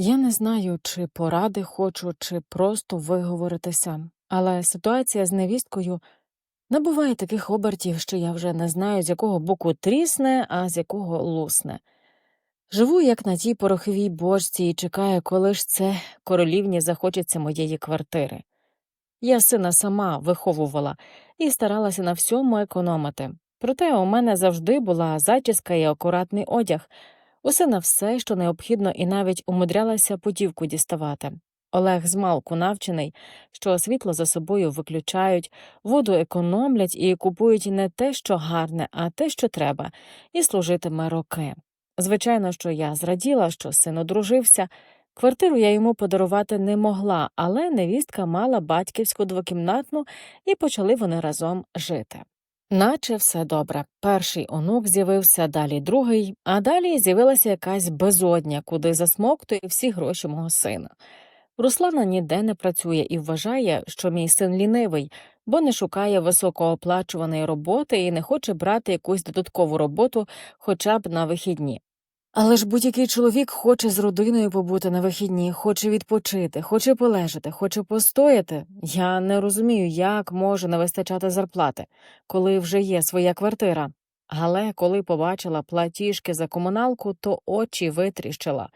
Я не знаю, чи поради хочу, чи просто виговоритися, але ситуація з невісткою набуває таких обертів, що я вже не знаю, з якого боку трісне, а з якого лусне. Живу, як на тій пороховій бочці, і чекаю, коли ж це королівні захочеться моєї квартири. Я сина сама виховувала і старалася на всьому економити. Проте у мене завжди була зачіска і акуратний одяг, усе на все, що необхідно, і навіть умудрялася путівку діставати. Олег змалку навчений, що світло за собою виключають, воду економлять і купують не те, що гарне, а те, що треба, і служитиме роки. Звичайно, що я зраділа, що син одружився. Квартиру я йому подарувати не могла, але невістка мала батьківську двокімнатну, і почали вони разом жити. Наче все добре. Перший онук з'явився, далі другий, а далі з'явилася якась безодня, куди засмоктує всі гроші мого сина. Руслана ніде не працює і вважає, що мій син лінивий, бо не шукає високооплачуваної роботи і не хоче брати якусь додаткову роботу хоча б на вихідні. Але ж будь-який чоловік хоче з родиною побути на вихідні, хоче відпочити, хоче полежати, хоче постояти. Я не розумію, як може не вистачати зарплати, коли вже є своя квартира. Але коли побачила платіжки за комуналку, то очі витріщила.